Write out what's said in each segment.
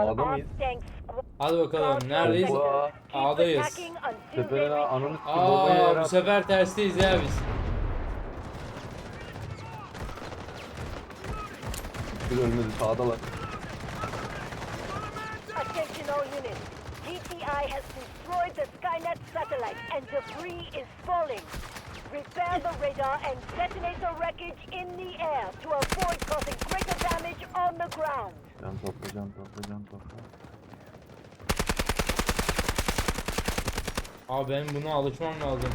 A'da mıyız? Hadi bakalım neredeyiz? Oba. A'dayız. Tepeden ananı s**tim bombayı yere Aa bu at. sefer tersteyiz ya biz. Bir ölmedi sağdalar. Attention all units. GTI has destroyed the Skynet satellite and debris is falling. Repair the radar and detonate the wreckage in the air to avoid causing greater damage on the ground. Can topla can topla can topla. Abi benim buna alışmam lazım.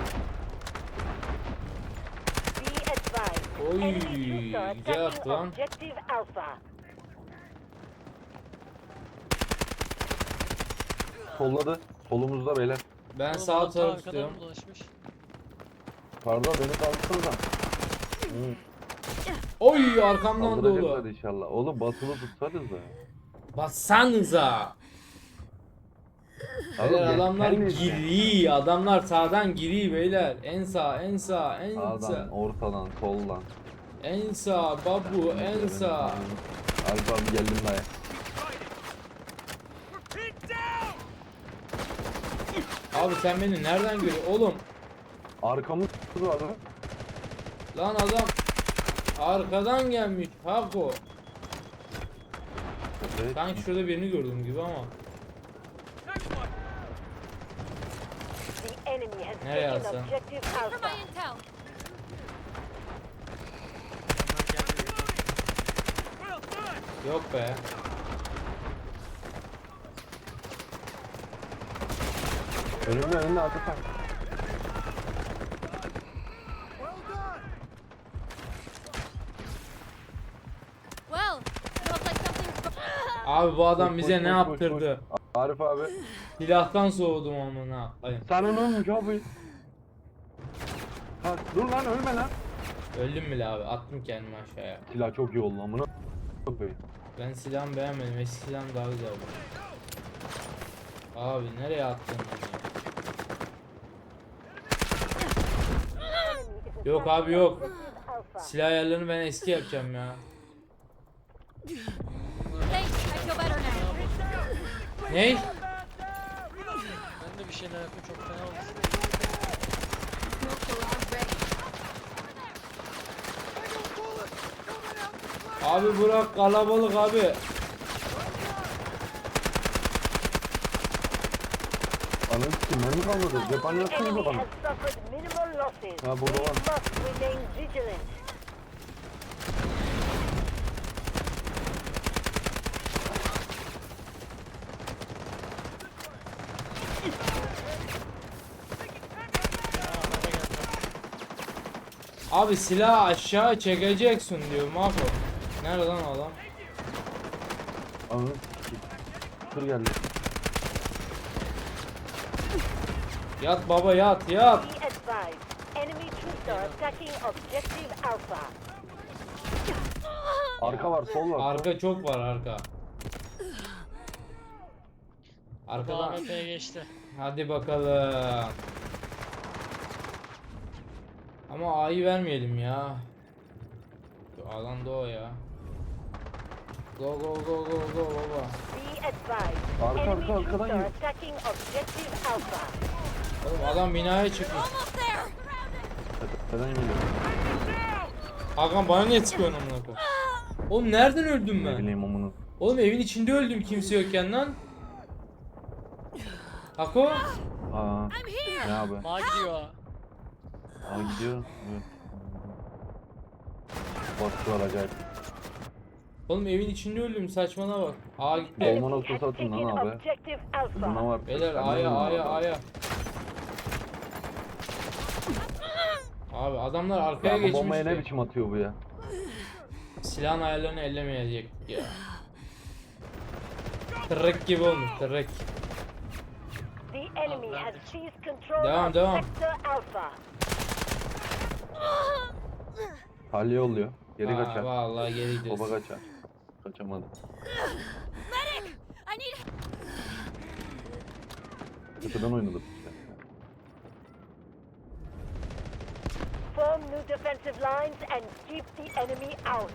Be advised. Oy, enemy troops are güzel attacking attı lan. objective Alpha. Solladı. Solumuzda beyler. Ben Oğlum, sağ taraf arkadan tutuyorum. dolaşmış. Pardon beni kaldırsanıza. Hı, Oy arkamdan Kaldıracaklar dolu. inşallah. Oğlum basılı tutsanız da. Bassanıza. Oğlum, Beyler adamlar ya. giri. Adamlar sağdan giri beyler. En sağ, en sağ, en Sağdan, sağ. ortadan, soldan. En sağ babu, en sağ. Alp abi geldim dayı. Abi sen beni nereden görüyorsun? Oğlum Arkamız var lan. lan adam arkadan gelmiş. Hako. Evet. Sanki şurada birini gördüm gibi ama. Nereye intel. Yok be. Önümde önümde Atıf var. Abi bu adam Koş, bize koş, ne koş, yaptırdı? koş. Arif abi. Silahtan soğudum amına. Hayır. Sana ne olmuş abi? Ha, dur lan ölme lan. Öldüm bile abi. Attım kendimi aşağıya. Silah çok iyi oldu amına. koyayım. Ben silahımı beğenmedim. Eski silahım daha güzeldi. Abi nereye attın beni? Yok abi yok. Silah ayarlarını ben eski yapacağım ya. Ney? Ben de bir şeyler yapayım çok fena oldu. Abi bırak kalabalık abi. Ben mi kalmadı? Cephane yapsana Enemy bana. Ha, burada var. must remain vigilant. Aa araba geldi. Abi silahı aşağı çekeceksin diyor Mako. Nerede lan adam? Sikim. Tır geldi. Yat baba yat yat. Be advised. Enemy troops are attacking objective Alpha. Arka var, sol var. Arka çok var arka. Bu Arkadan. AWP'ye geçti. Hadi bakalım. Ama A'yı vermeyelim ya. Şu alan da o ya. Go go go go go baba. Be advised. Arka, Enemy arka, troops arkadan are yürü. attacking objective Alpha. Oğlum adam binaya çıkmış. Neden geliyor? Hakan bana niye çıkıyorsun amına koyayım? Oğlum nereden öldüm Ne ben? bileyim amına. Oğlum evin içinde öldüm kimse yokken lan. Hako? Aa, I'm here. ne abi? Ma gidiyor. Aa gidiyor. Evet. Bastılar acayip. Oğlum evin içinde öldüm saçmana bak. A gitti. Enemy noktası atın lan abi. Buna var. Beyler A'ya A'ya abi. A'ya. Abi adamlar arkaya Ya bu bombaya ne biçim atıyor bu ya? Silahın ayarlarını ellemeyecek ya. Tırrek gibi olmuş tırrek. The enemy has seized control Devam, of devam. Sector Alpha. Halye oluyor. Geri Aa, kaçar. Vallahi geri Baba gidiyorsun. kaçar. Kaçamadı. Medic! I need. Kötüden oynadık. Form new defensive lines and keep the enemy out.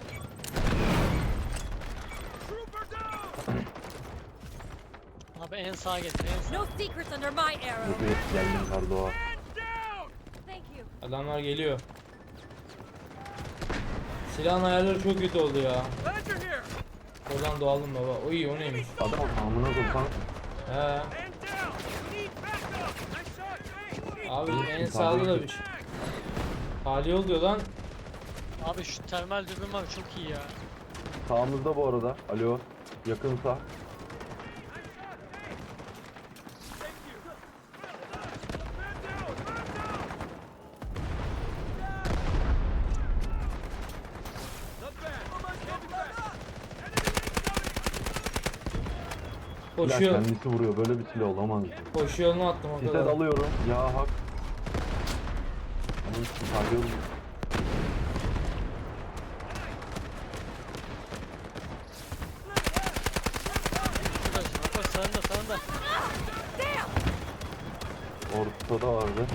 Abi en sağa getir en sağa. No secrets under my arrow. Kötü geldin Kardoğa. Thank you. Adamlar geliyor. Silahın ayarları çok kötü oldu ya. Oradan doğalım baba. Oy o neymiş? Adam amına koysan He. Abi en sağda da bir şey. Hali oluyor lan. Abi şu termal dürbün var çok iyi ya. sağımızda bu arada. Alo. Yakın sağ. Koşuyor. kendisi vuruyor. Böyle bir silah olamaz. Koşu yolunu attım o kadar. dalıyorum. Ya hak. İçin sarıyorum. Şurada şimdi bak sağında sağında. Ortada vardı.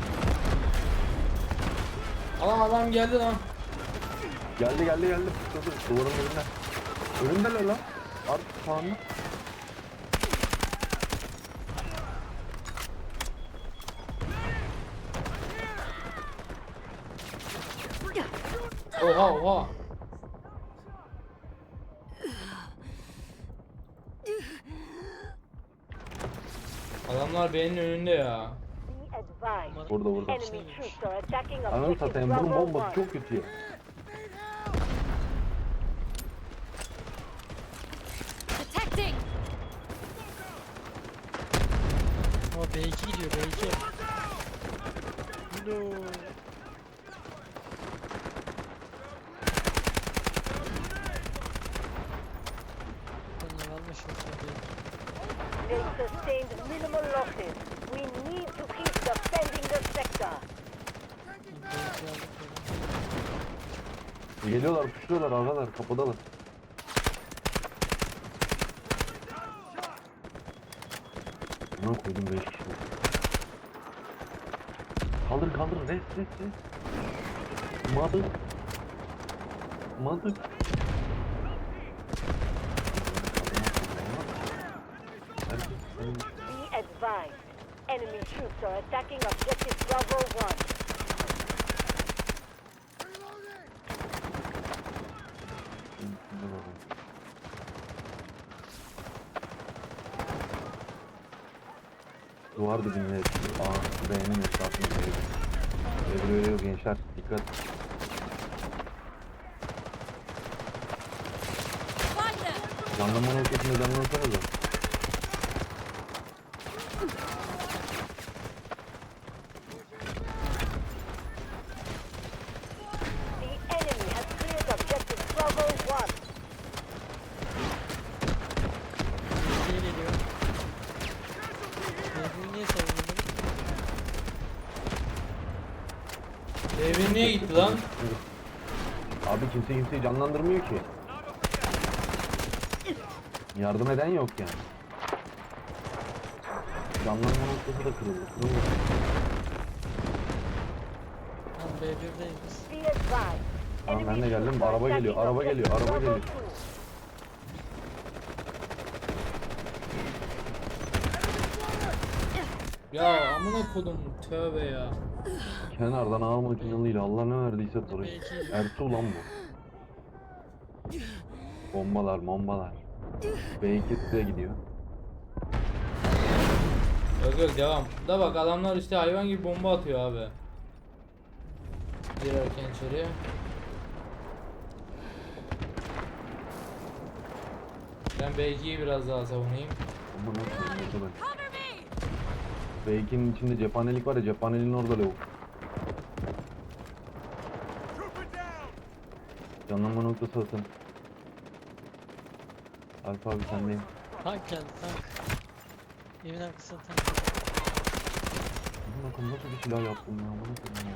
Adam adam geldi lan. Geldi geldi geldi. Dur, Duvarın önünde. Önündeler lan. Artık sağında. Oha oha. Adamlar benim önünde ya. Burada burada. Ananı satayım bunun bombası 1. çok kötü ya. Detecting. O B2 gidiyor B2. No. Bunlar almış yoksa B2. They sustained minimal losses. We need to keep defending the sector. B2 aldık böyle. Geliyorlar puşluyorlar ağalar kapıdalar. Ne koydum 5 kişi. Kaldır kaldır rest rest rest. Madık. Madık. Be advised. Enemy troops are attacking objective Bravo 1. Duvar dibinde Aa beğenin etrafında Deviriyor gençler dikkat. Find them. Canlanma noktasında canlansanıza The enemy has cleared objective Bravo 1. B2'ye geliyor. B2'yi niye savundun? Niye gitti lan? Abi kimse kimseyi canlandırmıyor ki. Yardım eden yok yani. Canlanma noktası da kırıldı. Kırıldı. Lan B1'deyiz. Be advised. Tamam, ben de geldim. Araba geliyor, araba geliyor, araba geliyor. Ya amına kodum tövbe ya. Kenardan ağır makinalıyla Allah ne verdiyse tarış. Ertuğ lan bu. Bombalar bombalar. B2 de gidiyor. Yok yok devam. Da bak adamlar işte hayvan gibi bomba atıyor abi. Girerken içeriye. Ben B2'yi biraz daha savunayım. Ama nasıl ne kadar. Cover me. B2'nin içinde cephanelik var ya cephaneliğin orada lavuk. Canlanma noktası atın. Alfa abi sendeyim. Tank geldi tank. Evin arkasında tank. Amına koyayım nasıl bir silah yaptım ya? Amına koyayım ya.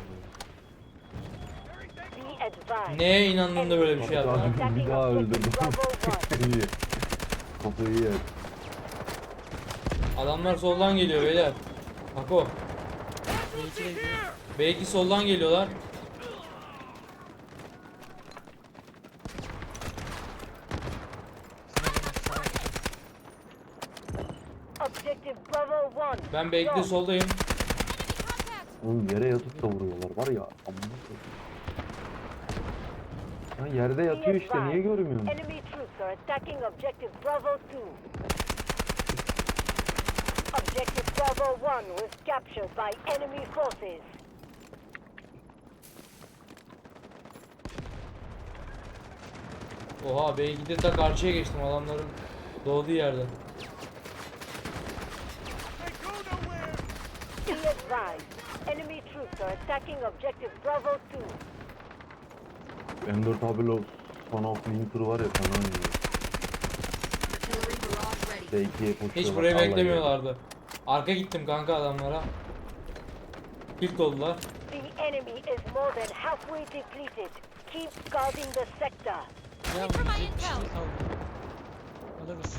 Be advised. Neye inandın da böyle bir şey yaptın? Abi, Attacking bir daha öldürdüm. Bravo 1. İyi. Kafayı yer. Adamlar soldan geliyor beyler. Hako. B2 de gidiyor. B2 soldan geliyorlar. Objective Bravo 1. Ben bekle Go. soldayım. Oğlum yere yatıp da vuruyorlar var ya. Ya yerde yatıyor işte niye attacking Objective Bravo 2. Objective Bravo 1 was captured by enemy forces. Oha B2'de ta karşıya geçtim adamların doğduğu yerde. Be advised, enemy troops are attacking Objective Bravo 2. M4 abi o Winter var ya sana oynuyor. D2'ye koşuyorlar. Hiç burayı vallahi beklemiyorlardı. Arka gittim kanka adamlara. Kill oldular. The enemy is more than halfway depleted. Keep guarding the sector. Ya Wait for my 170 intel. kaldı. Alırız.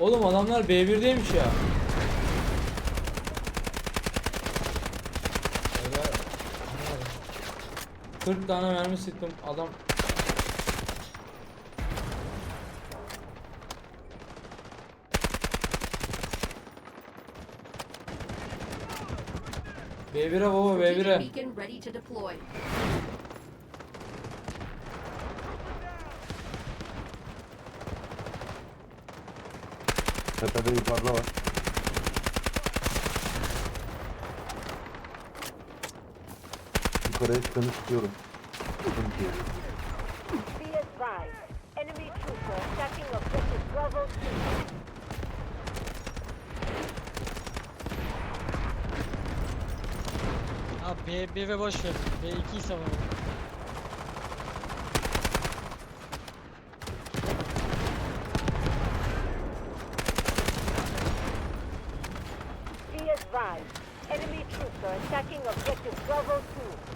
Oğlum adamlar B1'deymiş ya. Beyler, anlamadım. 40 tane mermi sıktım adam B1'e baba B1'e Beacon ready to deploy. Tepede yukarıda var. Yukarıya çıkanı tutuyorum. Sıkıntı yok. Be advised, enemy troops are attacking Objective Bravo 2. Abi B1'e boş ver. B2'yi savunalım. Be advised, enemy troops are attacking Objective Bravo 2.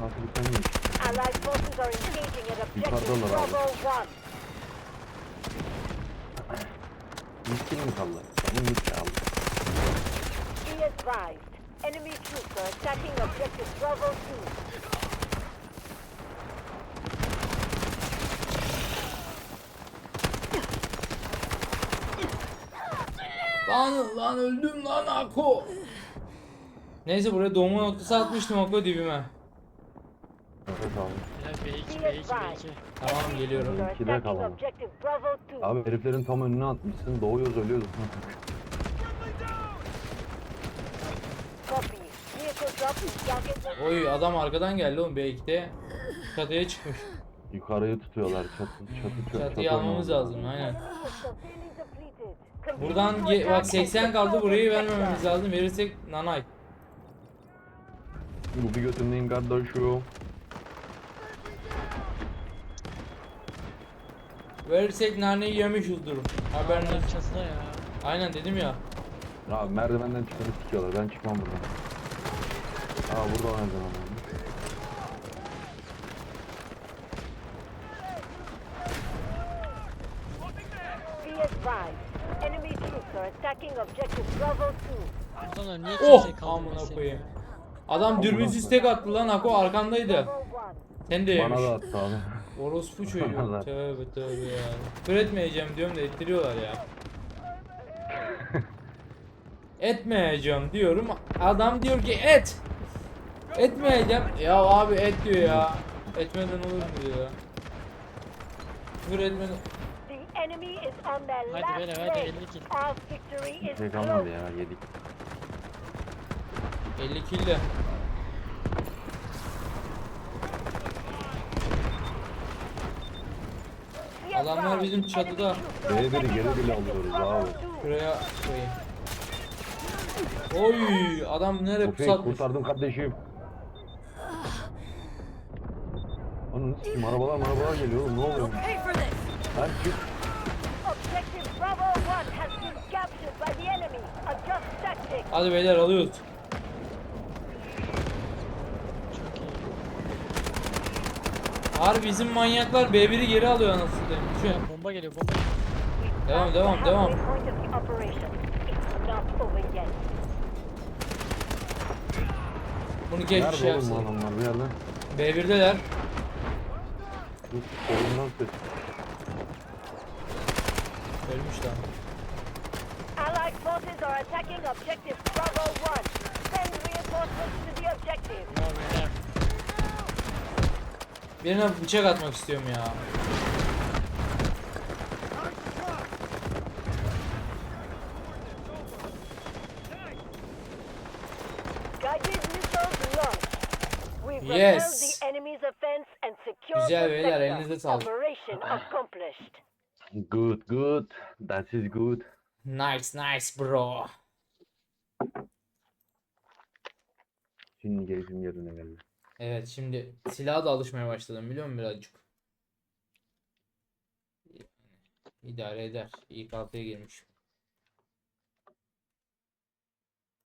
Hafiften yemiş. Allied forces are engaging Yukarıdalar abi. Bravo 1. Miskin mi kaldı? Tamam mis kaldı. Be advised, enemy troops are attacking Objective Bravo 2. Lan lan öldüm lan Ako. Neyse buraya doğma noktası atmıştım Ako dibime. Evet abi. Helal B2 B2 B2. Tamam geliyorum. Bravo 2. Abi heriflerin tam önüne atmışsın. Doğuyoruz ölüyoruz. Oy adam arkadan geldi oğlum B2'de. Çatıya çıkmış. Yukarıyı tutuyorlar. Çatı çatı çatı. Çatıyı almamız lazım aynen. Buradan ge- bak attack 80 and kaldı burayı vermememiz lazım. Verirsek nanay. Bu bir götümden kardeşim. Verirsek naneyi yemişizdir. Haberiniz. Çatıda ya. Aynen dedim ya. Abi merdivenden çıkanı tutuyorlar. Ben çıkmam buradan. Aa burada Bravo 2. Adamlar niye Oh amına koyayım. Adam dürbünsüz tek attı lan Ako arkandaydı. Bravo 1. Sen de yemiş. Bana da attı abi. Orospu çocuğu. Tövbe tövbe ya. Küfür etmeyeceğim diyorum da ettiriyorlar ya. Etmeyeceğim diyorum. Adam diyor ki et. Etmeyeceğim. Ya abi et diyor ya. Etmeden olur mu diyor ya. Küfür etmeden. The enemy is on their Hadi beyler, hadi, leg. 50 kill. İs Şey kalmadı ya yedik. 50 kill de. Adamlar bizim çatıda. B'ye biri geri bile alıyoruz abi. 2. Şuraya koyayım. Oy adam nereye Tufek pusatmış. kurtardım kardeşim. Ananı sikim arabalar arabalar geliyor oğlum ne oluyor? You'll pay for this! Lan çık. Objective Bravo 1 has been captured by the enemy. Adjust tactics. Hadi beyler alıyoruz. Çok iyi. Harbi bizim manyaklar B1'i geri alıyor anasını satayım. Bomba geliyor bomba geliyor. Devam, devam, devam. Bunu geç bir şey Nerede oğlum bu yapsın. adamlar bir yerde? B1'deler. Dur, Solundan ses. Ölmüşler. Allied forces are attacking objective Bravo 1. Send reinforcements to the objective. Oluyor ne? Birine bıçak atmak istiyorum ya. Yes. Güzel beyler, elinize sağlık. Good good. That is good. Nice nice bro. Şimdi keyfim yerine geldi. Evet şimdi silaha da alışmaya başladım biliyor musun birazcık? İdare eder. İlk altıya girmiş.